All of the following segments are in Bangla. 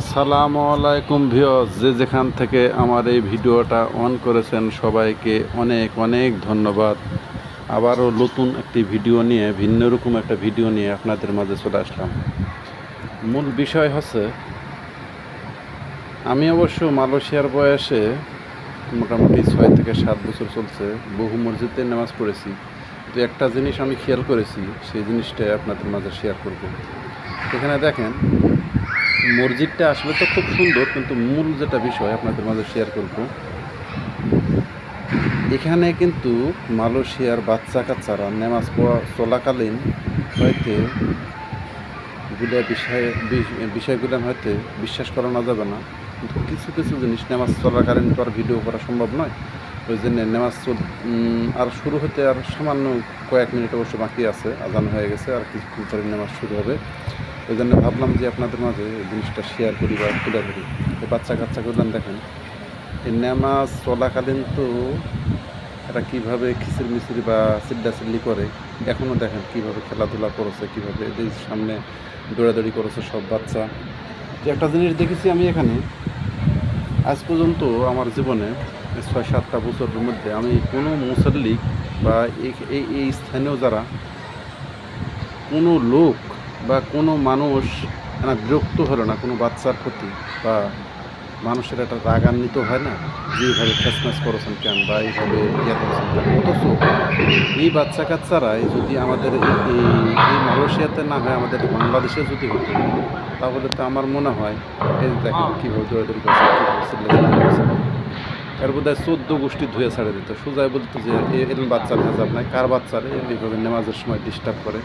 আসসালামু আলাইকুম ভিউয়ার্স, যে যেখান থেকে আমার এই ভিডিওটা অন করেছেন সবাইকে অনেক অনেক ধন্যবাদ। আবারও নতুন একটি ভিডিও নিয়ে, ভিন্ন রকম একটা ভিডিও নিয়ে আপনাদের মাঝে চলে আসলাম। মূল বিষয় হচ্ছে, আমি অবশ্য মালয়েশিয়ার বয়সে মোটামুটি ছয় থেকে সাত বছর চলছে, বহু মসজিদে নামাজ পড়েছি। তো একটা জিনিস আমি খেয়াল করেছি, সেই জিনিসটাই আপনাদের মাঝে শেয়ার করব। এখানে দেখেন মসজিদটা আসলে তো খুব সুন্দর, কিন্তু মূল যেটা বিষয় আপনাদের মাঝে শেয়ার করব। এখানে কিন্তু মালয়েশিয়ার বাচ্চা কাচ্চারা নামাজ পড়া, চলাকালীন হয়তো গুলা বিষয় বিষয়গুলো হয়তো বিশ্বাস করানো যাবে না। কিন্তু কিছু কিছু জিনিস নামাজ চলাকালীন তো আর ভিডিও করা সম্ভব নয়। ওই জন্য নামাজ আর শুরু হতে আর সামান্য কয়েক মিনিট অবশ্য বাকি আছে, আজান হয়ে গেছে, আর কিছুক্ষণ পরে নামাজ শুরু হবে। ওই জন্য ভাবলাম যে আপনাদের মাঝে এই জিনিসটা শেয়ার করি বা তুলে ধরি। এই বাচ্চা কাচ্চাগুলো দেখেন, এই নামাজ চলাকালীন তো এরা কীভাবে খিচির মিচির বা চিল্লা চিল্লি করে এখনও দেখেন কীভাবে খেলাধুলা করেছে, কীভাবে এদের সামনে দৌড়াদৌড়ি করেছে সব বাচ্চা। যে একটা জিনিস দেখেছি আমি এখানে, আজ পর্যন্ত আমার জীবনে ছয় সাতটা বছরের মধ্যে আমি কোনো মুসল্লি বা এই- এই এই স্থানীয় যারা কোনো লোক বা কোনো মানুষ না বিরক্ত হলো না, কোনো বাচ্চার প্রতি বা মানুষের একটা রাগান্বিত হয় না যেভাবে ফেসমেস করেছেন কেন বা এইভাবে ইয়ে করেছেন কেন? অথচ এই বাচ্চা কাচ্চারাই যদি আমাদের এই- মালয়েশিয়াতে না হয়, আমাদের বাংলাদেশে যদি হতো, তাহলে তো আমার মনে হয়, এই দেখেন কীভাবে দৌড়াদৌড়ি করছে, কীভাবে এর বোধ হয় চোদ্দ গোষ্ঠী ধুয়ে ছাড়ে দিত। সোজাই বলতো যে এরম বাচ্চার হেজাব নাই। কার বাচ্চারে এইভাবে নামাজের সময় ডিস্টার্ব করে।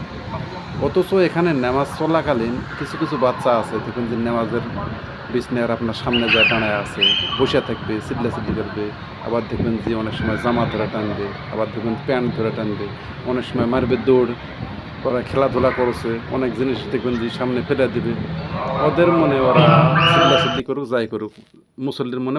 অথচ এখানে নামাজ চলাকালীন কিছু কিছু বাচ্চা আছে দেখুন যে নামাজের বিছনার আপনার সামনে যায় দাঁড়ায় আছে, বসে থাকবে চিল্লা চিল্লি করবে। আবার দেখবেন যে অনেক সময় জামা ধরে টানবে, আবার দেখবেন প্যান্ট ধরে টানবে। অনেক সময় মারবে দৌড়, ওরা খেলাধুলা করছে, অনেক জিনিস দেখবেন যে সামনে ফেলে দিবে। ওদের মনে ওরা চিল্লা চিল্লি করুক, যাই করুক, মুসল্লির মনে